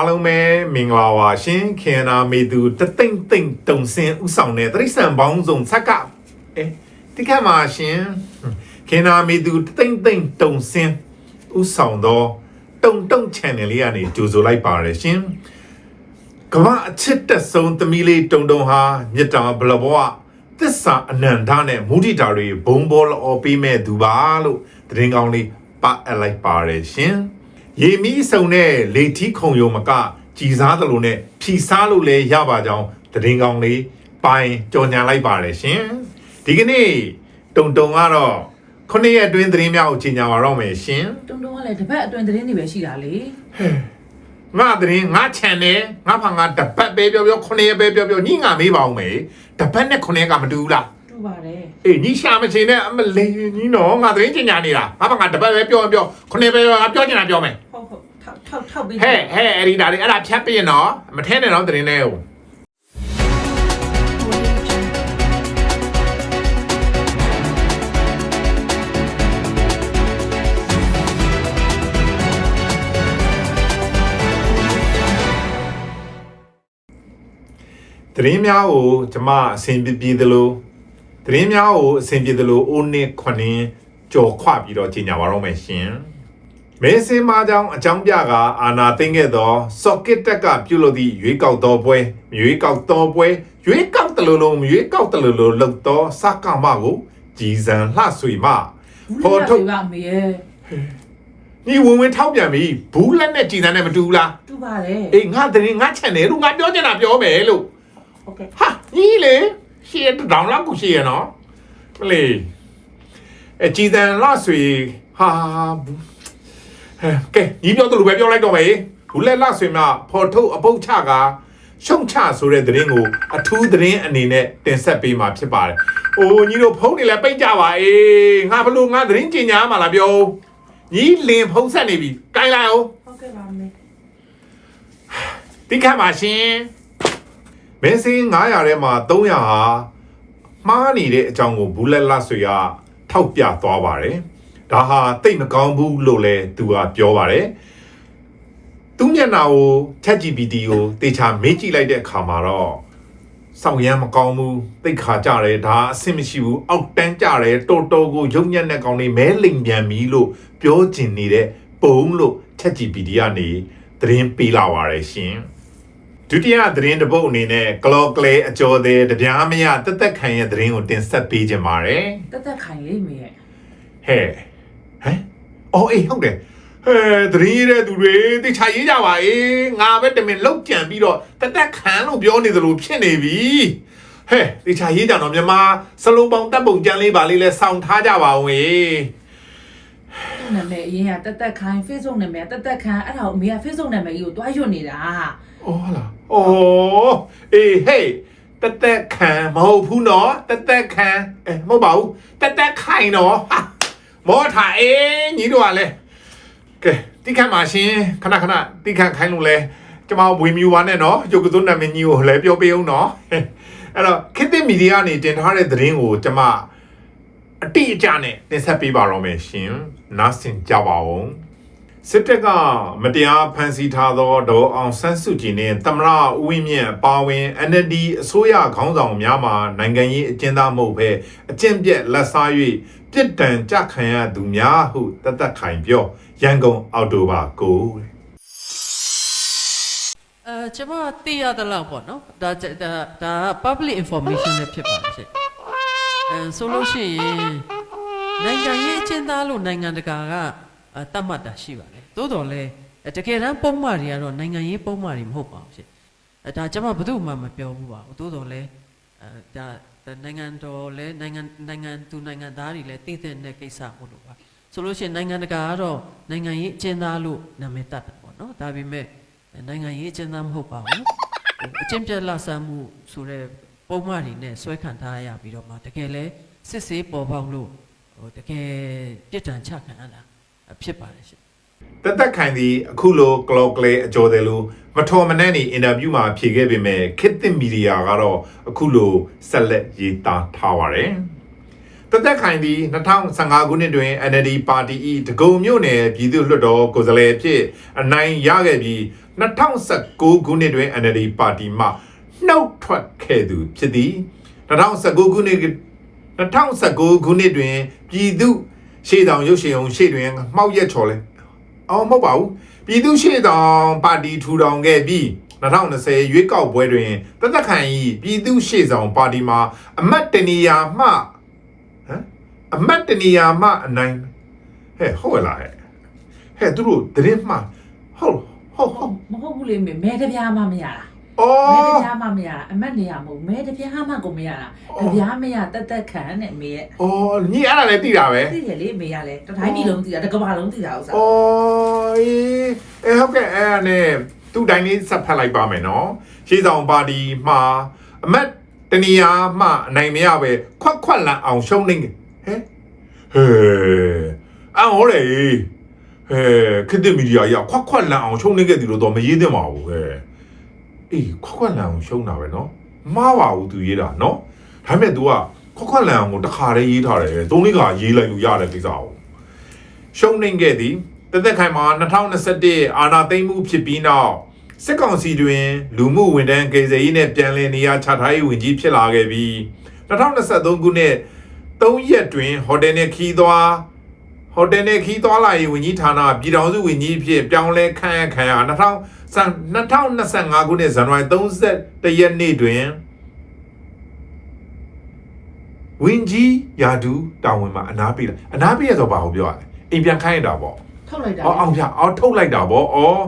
အားလုံးပဲမင်္ဂလာပါရှင်ခင်နာမေသူတသိမ့်သိမ့်တုံစင်ဥဆောင်တဲ့တရိษံပေါင်းစုံဆက်ကအဲတိခတ်မှာရှင်ခင်နာမေသူတသိမ့်သိမ့်တုံစင်ဥဆောင်တော့တုံတုံ channel လေးကနေကြိုဆိုလိုက်ပါရရှင်ကမ္ဘာအချစ်တက်ဆုံးသမီးလေးတုံတုံဟာမြတ်တာဘလဘဝသစ္စာအနန္တနဲ့မုဒိတာတွေဘုံဘောလောပေးမဲ့သူပါလို့သတင်းကောင်းလေးပါအပ်လိုက်ပါရရှင် ရေမီးစုံနဲ့လေထီးခုံယုံမကကြည်စားသလိုနဲ့ဖြီစားလို့လည်းရပါကြောင်းသတင်းကောင်းလေးပိုင်ကြော်ညာလိုက်ပါတယ်ရှင်ဒီကနေ့တုံတုံကတော့ခုနှစ်ရက်အတွင်းသတင်းများကိုကြီးညာပါတော့မယ်ရှင်တုံတုံကလည်းတစ်ပတ်အတွင်းသတင်းတွေပဲရှိတာလေငါသတင်းငါ channel ငါဖာငါတပတ်ပဲပြောပြောခုနှစ်ရက်ပဲပြောပြောညီငါမေးပါအောင်မေတပတ်နဲ့ခုနှစ်ရက်ကမတူဘူးလားတူပါတယ်အေးညီရှာမချင်နဲ့အမလေးညီနော်ငါသတင်းကြီးညာနေတာငါဖာငါတပတ်ပဲပြောပြောခုနှစ်ပဲပြောပြောချင်တာပြောမယ်ဟုတ်ဟုတ် ထောက်ထောက်ထောက်ပြီးဟဲ့ဟဲ့အဲ့ဒီဒါလေးအဲ့ဒါဖြတ်ပြရင်တော့မထဲနဲ့တော့တင်နေဦးသတင်းများကိုကျွန်မအစဉ်ပြေပြေသလိုသတင်းများကိုအစဉ်ပြေသလိုအိုးနှစ်ခွနင်းကြော်ခွပြီးတော့ကြီးညာပါတော့မယ်ရှင် မဲစင်မာကြောင့်အကြောင်းပြကအာနာသိမ့်ခဲ့သော socket တက်ကပြုလုပ်သည့်ရွေးကောက်သောပွဲရွေးကောက်သောပွဲရွေးကောက်တလူလုံးရွေးကောက်တလူလုံးလှုပ်သောစကမကိုကြည်စံလှဆွေမဖော်ထုတ်ပါမေရဲ့ညီဝင်ဝင်ထောက်ပြန်ပြီဘူးလက်နဲ့ကြည်စံနဲ့မတူဘူးလားတူပါတယ်အေးငါသတင်းငါ channel လို့ငါပြောချင်တာပြောမယ်လို့ဟုတ်ကဲ့ဟာညီလေရှေ့တောင်လောက်ကိုရှေ့ရနော်မလေးအဲကြည်စံလှဆွေဟာဘူးဟဲ့ ကဲညီပြောသလိုပဲပြောလိုက်တော့မယ်ဘူးလက်လဆွေမဖော်ထုတ်အပုတ်ချကရှုံချဆိုတဲ့သတင်းကိုအထူးသတင်းအနေနဲ့တင်ဆက်ပေးမှာဖြစ်ပါတယ်။အိုးညီတို့ဖုန်းတွေလည်းပိတ်ကြပါအေးငါဘလို့ငါသတင်းကြင်ညာမှာလားပြောညီလင်ဖုန်းဆက်နေပြီ။ကိုင်းလိုက်အောင်ဟုတ်ကဲ့ပါမေတိခတ်ပါရှင်။မင်းစင်း900ထဲမှာ300ဟာမှားနေတဲ့အကြောင်းကိုဘူးလက်လဆွေကထောက်ပြသွားပါတယ်။ ဒါဟာတိတ်မကောင်းဘူးလို့လည်းသူကပြောပါတယ်။သူမျက်နှာကို ChatGPT ကိုတေချာမေးကြည့်လိုက်တဲ့အခါမှာတော့စောင့်ရမ်းမကောင်းဘူးသိတ်ခါကြတယ်ဒါအဆင်မရှိဘူးအောက်တန်းကြတယ်တော်တော်ကိုရုံညံ့တဲ့ကောင်လေးမဲလိမ်ပြန်ပြီလို့ပြောချင်နေတဲ့ပုံလို့ ChatGPT ကနေသတင်းပေးလာပါတယ်ရှင်ဒုတိယသတင်းတစ်ပုဒ်အနေနဲ့ကလော်ကလေအကျော်သေးတပြားမရတက်တက်ခံရဲ့သတင်းကိုတင်ဆက်ပေးခြင်းပါတယ်တက်တက်ခိုင်လေးမေရဲ့ဟဲ့ဟမ် အော်အေးဟုတ်တယ်ဟဲ့သတရင်ရတဲ့သူတွေတိချာရေးကြပါအေးငါပဲတမင်လောက်ကြံပြီးတော့တက်တက်ခံလို့ပြောနေသလိုဖြစ်နေပြီဟဲ့တိချာရေးကြတော့မြန်မာစလုံးပေါင်းတပ်ပုံကျန်းလေးပါလေးလဲစောင့်ထားကြပါဦးေသူ့နာမည်အရင်ကတက်တက်ခိုင် Facebook နာမည်တက်တက်ခိုင်အဲ့ဒါကိုအမေက Facebook နာမည်ကြီးကိုတွားရွတ်နေတာအော်လားအော်အေးဟေးတက်တက်ခံမဟုတ်ဘူးနော်တက်တက်ခံအဲမဟုတ်ပါဘူးတက်တက်ခိုင်နော်ဟာ မောထားအေးညီတို့ကလည်းကဲတိခတ်ပါရှင်ခဏခဏတိခတ်ခိုင်းလို့လဲကျမဝေမြူပါနဲ့နော်ရုပ်ကသွန်းနာမည်ကြီးကိုလည်းပြောပေးအောင်နော်အဲ့တော့ခေတ်သစ်မီဒီယာနေတင်ထားတဲ့သတင်းကိုကျမအတိအကျနဲ့တင်ဆက်ပေးပါတော့မယ်ရှင်နားဆင်ကြပါဦးစစ်တပ်ကမတရားဖမ်းဆီးထားသောဒေါ်အောင်ဆန်းစုကြည်နဲ့သမရဦးဝင်းမြင့်အပါအဝင် NLD အစိုးရခေါင်းဆောင်များမှာနိုင်ငံရေးအကျဉ်းသားမဟုတ်ဘဲအကျင့်ပြက်လက်စား၍ ပြစ်ဒဏ်ကြခံရသူများဟုတသက်ခိုင်ပြောရန်ကုန်အောက်တိုဘာ9တဲ့အဲကျွန်မသိရသလောက်ပေါ့နော်ဒါဒါဒါ public information လည်းဖြစ်ပါတယ်ရှင်အဲဆိုလို့ရှိရင်နိုင်ငံရေးအကျဉ်းသားလို့နိုင်ငံတကာကအဲတတ်မှတ်တာရှိပါတယ်သို့တော်လည်းတကယ်တမ်းပုံမှန်တွေကတော့နိုင်ငံရေးပုံမှန်တွေမဟုတ်ပါဘူးရှင်အဲဒါကျွန်မဘယ်သူမှမပြောဘူးပါဘူးသို့တော်လည်းအဲဒါ နိုင်ငံတော်လည်းနိုင်ငံနိုင်ငံသူနိုင်ငံသားတွေလည်းတည်တဲ့တဲ့ကိစ္စမို့လို့ပါဆိုလို့ရှိရင်နိုင်ငံတကာကတော့နိုင်ငံရေးအကျဉ်းသားလို့နာမည်တတ်တယ်ပေါ့နော်ဒါပေမဲ့နိုင်ငံရေးအကျဉ်းသားမဟုတ်ပါဘူးဟိုအကျဉ်းပြက်လဆန်းမှုဆိုတဲ့ပုံမှန်တွေနဲ့ဆွဲခံထားရပြီးတော့မှတကယ်လဲစစ်ဆေးပေါ်ပေါက်လို့ဟိုတကယ်ပြစ်ဒဏ်ချခံရတာဖြစ်ပါတယ်ရှင် တသက်ခိုင်သည်အခုလိုကလော့ကလေအကျော်တယ်လို့မထော်မနဲ့နေအင်တာဗျူးမှာဖြေခဲ့ပေမဲ့ခေတ်သစ်မီဒီယာကတော့အခုလိုဆက်လက်ရေးသားထားပါတယ်တသက်ခိုင်သည်2015ခုနှစ်တွင် NLD ပါတီ၏တကုံမြို့နယ်ပြည်သူ့လွှတ်တော်ကိုယ်စားလှယ်အဖြစ်အနိုင်ရခဲ့ပြီး2019ခုနှစ်တွင် NLD ပါတီမှနှုတ်ထွက်ခဲ့သူဖြစ်သည်2019ခုနှစ်2019ခုနှစ်တွင်ပြည်သူရှေ့ဆောင်ရုပ်ရှင်အောင်ရှေ့တွင်မှောက်ရက်ချော်လဲ အော်မဟုတ်ပါဘူးပြည်သူရှေ့ဆောင်ပါတီထူထောင်ခဲ့ပြီး2020ရွေးကောက်ပွဲတွင်တသက်ခံ၏ပြည်သူရှေ့ဆောင်ပါတီမှာအမတ်တနေရာမှဟမ်အမတ်တနေရာမှအနိုင်ဟဲ့ဟုတ်လားဟဲ့ဟဲ့သူတို့တရင်မှဟုတ်ဟုတ်ဟုတ်မဟုတ်ဘူးလေမေမဲတပြားမှမရတာအော မဲတ်ပြားမှမရတာအမတ်နေရမဟုတ်မဲတပြားမှကိုမရတာတပြားမရတက်တက်ခံနဲ့မေရဲ့အော်ညီအဲ့ဒါလည်းသိတာပဲသိတယ်လေမေရလဲတတိုင်းပြည်လုံးသိတာတကဘာလုံးသိတာဥစ္စာအော်အေးအဲဟုတ်ကဲ့အဲ့ဒါနဲ့သူ့တိုင်းလေးဆက်ဖက်လိုက်ပါမယ်နော်ရှေးဆောင်ပါတီမှာအမတ်တနေရာမှအနိုင်မရပဲခွက်ခွက်လန်အောင်ရှုံးနေဟဲ့ဟဲအော်ဟိုလေဟဲခစ်တဲ့မီဒီယာရခွက်ခွက်လန်အောင်ရှုံးနေခဲ့တယ်လို့တော့မရေးသင့်ပါဘူးဟဲ့ အေးခွက်ခွက်လန်အောင်ရှုံးတာပဲနော်မှားပါဘူးသူရေးတာနော်ဒါပေမဲ့ तू ကခွက်ခွက်လန်အောင်ကိုတခါတည်းရေးထားတယ်သုံးလေးခါရေးလိုက်လို့ရတဲ့ကိစ္စကိုရှုံးနေခဲ့သည်တသက်ခိုင်မှာ2021အာဏာသိမ်းမှုဖြစ်ပြီးနောက်စစ်ကောင်စီတွင် လူမှုဝန်ထမ်းကေဇယ်ရေးနဲ့ပြန်လည်နေရာချထားရေးဝန်ကြီးဖြစ်လာခဲ့ပြီး2023ခုနှစ်3ရက်တွင်ဟိုတယ်နဲ့ခီးသွား ဟိုတယ်နဲ့ခီးသွားလာရေးဝန်ကြီးဌာနပြည်ထောင်စုဝန်ကြီးအဖြစ်ပြောင်းလဲခန့်အပ်ခံရ2025ခုနှစ်ဇန်နဝါရီ31ရက်နေ့တွင်ဝန်ကြီးယာဒူတာဝန်မှာအနားပေးလိုက်အနားပေးရဆိုဘာကိုပြောရလဲအိမ်ပြန်ခိုင်းရတာပေါ့ထုတ်လိုက်တာအော်အောင်ပြအော်ထုတ်လိုက်တာပေါ့အော်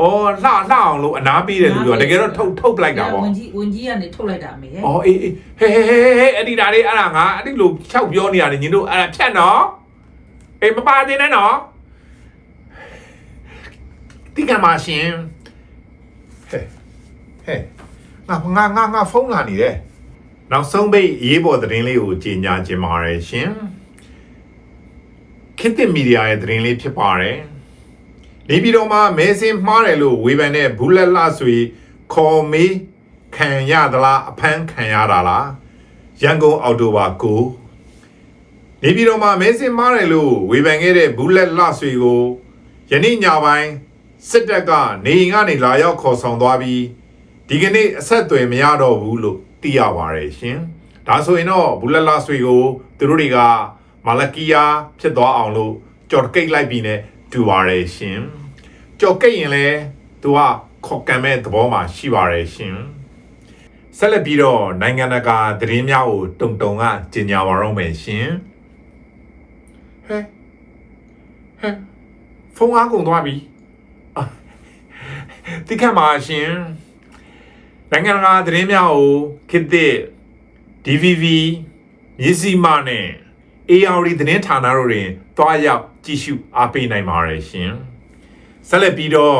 အော်လှလှအောင်လို့အနားပေးတယ်လို့ပြောတကယ်တော့ထုတ်ထုတ်ပလိုက်တာပေါ့ဝင်ကြီးဝင်ကြီးကနေထုတ်လိုက်တာမေရဲ့အော်အေးအေးဟဲဟဲဟဲဟဲအဲ့ဒီဒါလေးအဲ့ဒါငါအဲ့ဒီလိုဖြောက်ပြောနေရတယ်ညီတို့အဲ့ဒါဖြတ်နော် အေးမပါသေးနဲ့နော်တိကမာရှင်ဟဲဟဲငါငါငါငါဖုန်းလာနေတယ်နောက်ဆုံးပိတ်ရေးပေါ်သတင်းလေးကိုကြီးညာခြင်းပါတယ်ရှင်ခေတ်သစ်မီဒီယာရဲ့သတင်းလေးဖြစ်ပါတယ်နေပြည်တော်မှာမဲစင်းမှားတယ်လို့ဝေဖန်တဲ့ဘူးလက်လှဆွေခေါ်မေးခံရသလားအဖမ်းခံရတာလားရန်ကုန်အော်တိုဘာကို နေပြည်တော်မှာမဲစင်းမှားတယ်လို့ဝေဖန်ခဲ့တဲ့ဘူးလက်လှဆွေကိုယနေ့ညပိုင်းစစ်တပ်ကနေအိမ်ကနေလာရောက်ခေါ်ဆောင်သွားပြီးဒီကနေ့အဆက်အသွယ်မရတော့ဘူးလို့သိရပါတယ်ရှင်ဒါဆိုရင်တော့ဘူးလက်လှဆွေကိုသူတို့တွေကမာလကီယာဖြစ်သွားအောင်လို့ကြော်ကိတ်လိုက်ပြီးနဲ့တူပါတယ်ရှင်ကြော်ကိတ်ရင်လဲသူကခေါက်ကံမဲ့သဘောမှာရှိပါတယ်ရှင်ဆက်လက်ပြီးတော့နိုင်ငံတကာသတင်းများကိုတုံတုံကကြီးညာပါတော့မယ်ရှင် ဟဲ့ဟဲ့ဖုန်းအားကုန်သွားပြီအာတိခတ်ပါရှင်နိုင်ငံတကာသတင်းများကိုခေတ်သစ် DVV မြစည်းမနဲ့ AR သတင်းဌာနတို့တွင်တွားရောက်ကြည့်ရှုအားပေးနိုင်ပါတယ်ရှင်။ဆက်လက်ပြီးတော့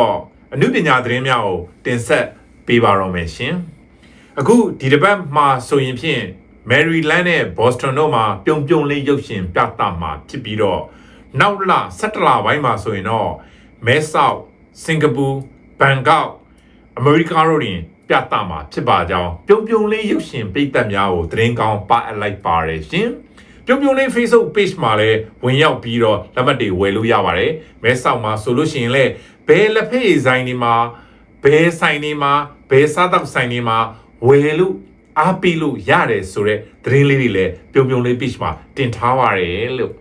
အမှုပညာသတင်းများကိုတင်ဆက်ပေးပါတော့မယ်ရှင်။အခုဒီတစ်ပတ်မှာဆိုရင်ဖြင့် Maryland နဲ့ Boston တို့မှာပြုံပြုံလေးရုပ်ရှင်ပြသမှာဖြစ်ပြီးတော့နောက်လ17လပိုင်းမှာဆိုရင်တော့မဲဆောက်စင်ကာပူဘန်ကောက်အမေရိကတို့တွင်ပြသမှာဖြစ်ပါကြောင်းပြုံပြုံလေးရုပ်ရှင်ပိတ်သက်များကိုသတင်းကောင်းပါအပ်လိုက်ပါတယ်ရှင်။ပြုံပြုံလေး Facebook page မှာလည်းဝင်ရောက်ပြီးတော့လက်မှတ်တွေဝယ်လို့ရပါတယ်။မဲဆောက်မှာဆိုလို့ရှိရင်လည်းဘယ်လက်ဖက်ရည်ဆိုင်တွေမှာဘယ်ဆိုင်တွေမှာဘယ်စားတောက်ဆိုင်တွေမှာဝယ်လို့ အားပေးလို့ရတယ်ဆိုတော့သတင်းလေးတွေလည်းပြုံပြုံလေး page မှာတင်ထားပါတယ်လို့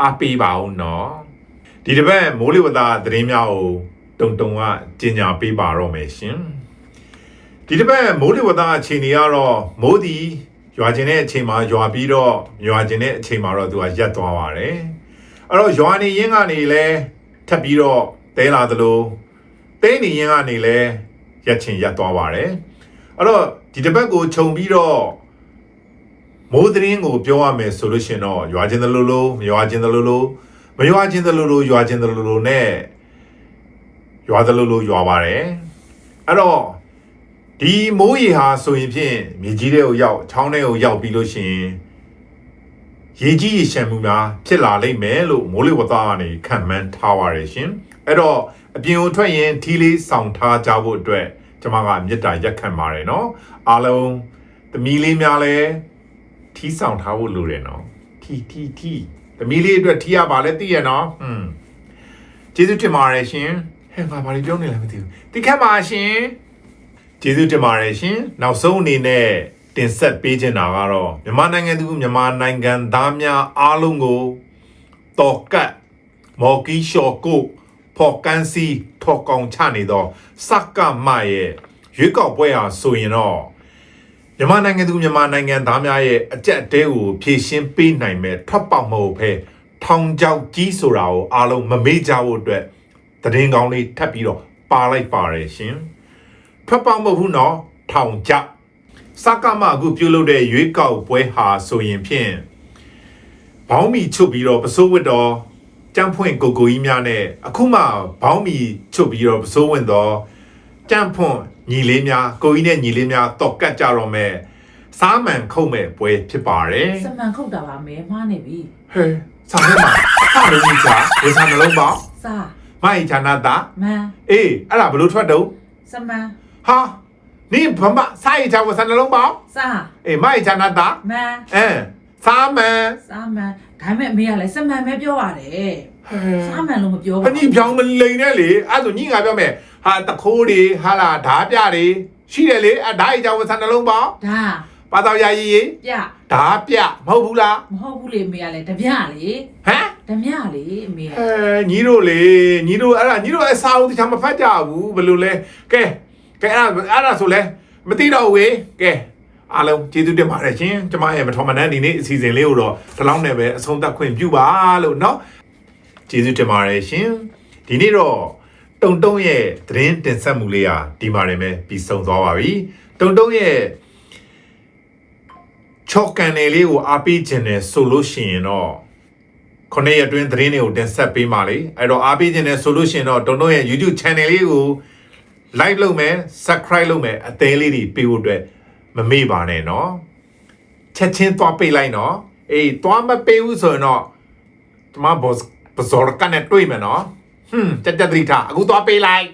အားပေးပါဦးနော်။ဒီတစ်ပတ်မိုးလေဝသသတင်းများကိုတုံတုံကကြီးညာပေးပါတော့မယ်ရှင်။ဒီတစ်ပတ်မိုးလေဝသအခြေအနေကတော့မိုးဒီရွာခြင်းတဲ့အချိန်မှာရွာပြီးတော့ရွာခြင်းတဲ့အချိန်မှာတော့သူကရက်သွားပါတယ်။အဲ့တော့ရွာနေရင်းကနေလဲထပ်ပြီးတော့တဲလာသလိုတဲနေရင်းကနေလဲရက်ချင်ရက်သွားပါတယ်။အဲ့တော့ ဒီတစ်ပတ်ကိုခြုံပြီးတော့မိုးသတင်းကိုပြောရမယ်ဆိုလို့ရှိရင်တော့ရွာခြင်းသလိုလိုမရွာခြင်းသလိုလိုမရွာခြင်းသလိုလိုရွာခြင်းသလိုလိုနဲ့ရွာသလိုလိုရွာပါတယ်။အဲ့တော့ဒီမိုးရေဟာဆိုရင်ဖြင့်မြေကြီးတွေကိုရောက်ချောင်းတွေကိုရောက်ပြီးလို့ရှိရင်ရေကြီးရေရှမ်းမှုများဖြစ်လာလိမ့်မယ်လို့မိုးလေဝသကနေခန့်မှန်းထားပါရရှင်အဲ့တော့အပြင်ကိုထွက်ရင်ထီလေးဆောင်ထားကြဖို့အတွက် ကျွန်မကမေတ္တာရက်ခံပါတယ်နော်အားလုံးသမီးလေးများလည်းထီဆောင်ထားဖို့လိုတယ်နော်ထီထီထီသမီးလေးအတွက်ထီရပါလဲသိရနော်ဟွန်းကျေးဇူးတင်ပါတယ်ရှင်ဟဟဲ့ငါဘာလို့ပြောနေလဲမသိဘူးတိခတ်ပါရှင်ကျေးဇူးတင်ပါတယ်ရှင်နောက်ဆုံးအနေနဲ့တင်ဆက်ပေးချင်တာကတော့မြန်မာနိုင်ငံသူမြန်မာနိုင်ငံသားများအားလုံးကိုတော်ကတ်မော်ကီရှော့ကို ဖော်ကန်စီထော်ကောင်ချနေသောစက္ကမရဲ့ရွေးကောက်ပွဲဟာဆိုရင်တော့မြန်မာနိုင်ငံသူမြန်မာနိုင်ငံသားများရဲ့အကြက်အတဲကိုဖြည့်ရှင်းပေးနိုင်မဲ့ထွက်ပေါက်မဟုတ်ဘဲထောင်ချောက်ကြီးဆိုတာကိုအားလုံးမမေ့ကြဖို့အတွက်သတင်းကောင်းလေးထပ်ပြီးတော့ပါလိုက်ပါတယ်ရှင်ထွက်ပေါက်မဟုတ်ဘူးနော်ထောင်ချစကမအခုပြုလုပ်တဲ့ရွေးကောက်ပွဲဟာဆိုရင်ဖြင့်ဘောင်းမီချုပ်ပြီးတော့ပစိုးဝတ်တော် ကြမ်းဖွင့်ကိုကိုကြီးများနဲ့အခုမှဘောင်းမီချုပ်ပြီးတော့ပစိုးဝင်တော်ကြမ်းဖွင့်ညီလေးများကိုကြီးနဲ့ညီလေးများတော့ကတ်ကြတော့မဲ့စားမှန်ခုတ်မဲ့ပွဲဖြစ်ပါတယ်စမှန်ခုတ်တာပါမဲမှားနေပြီဟဲစားထဲမှာစားလို့ကြီးစားဝေစားနှလုံးပေါင်းစာမိုင်ချာနာတာမန်အေးအဲ့ဒါဘယ်လိုထွက်တော့စမှန်ဟာနင်ဘာမစားရချဝစနှလုံးပေါင်းစာအေးမိုင်ချာနာတာမန်အဲ စားမန်စာမန်ဒါပေမဲ့အမေကလည်းစမှန်ပဲပြောပါတယ်စာမန်လို့မပြောဖပါဏိဖြောင်းမလိန်နဲ့လေအဲ့ဒါညင်ငါပြောမယ်ဟာတခိုးတွေဟာလာဓာပြတွေရှိတယ်လေအဓာရချဝစနှလုံးပေါင်းဒါပါတော်ရည်ရည်ပြဓာပြမဟုတ်ဘူးလားမဟုတ်ဘူးလေအမေကလည်းတပြလေဟမ်တမြလေအမေကအဲညီတို့လေညီတို့အဲ့ဒါညီတို့အစားဦးတခြားမဖတ်ကြဘူးဘယ်လိုလဲကဲကဲအဲ့ဒါအဲ့ဒါဆိုလဲမသိတော့ဘူးဝေကဲ အားလုံးကျေးဇူးတင်ပါတယ်ရှင်ကျမရဲ့မထော်မနန်းဒီနေ့အစီအစဉ်လေးကိုတော့ဒီလောက်နဲ့ပဲအဆုံးသတ်ခွင့်ပြုပါလို့เนาะကျေးဇူးတင်ပါတယ်ရှင်ဒီနေ့တော့တုံတုံးရဲ့သတင်းတင်ဆက်မှုလေးဟာဒီမှာနေပဲပြီးဆုံးသွားပါပြီတုံတုံးရဲ့ချော့ကန်နယ်လေးကိုအားပေးခြင်းနဲ့ဆိုလို့ရှိရင်တော့ ခုနှစ်ရက်အတွင်းသတင်းတွေကိုတင်ဆက်ပေးပါလေအဲ့တော့အားပေးခြင်းနဲ့ဆိုလို့ရှိရင်တော့တုံတုံရဲ့ YouTube channel လေးကို like လုပ်မယ် subscribe လုပ်မယ်အသေးလေးတွေပေးဖို့အတွက် မမေ့ပါနဲ့နော်ချက်ချင်းသွားပိတ်လိုက်နော်အေးသွားမပေးဘူးဆိုရင်တော့ကျမဘော့ပဇော်ကနဲ့တွေ့မယ်နော်ဟွန်းတက်တက်သတိထားအခုသွားပေးလိုက်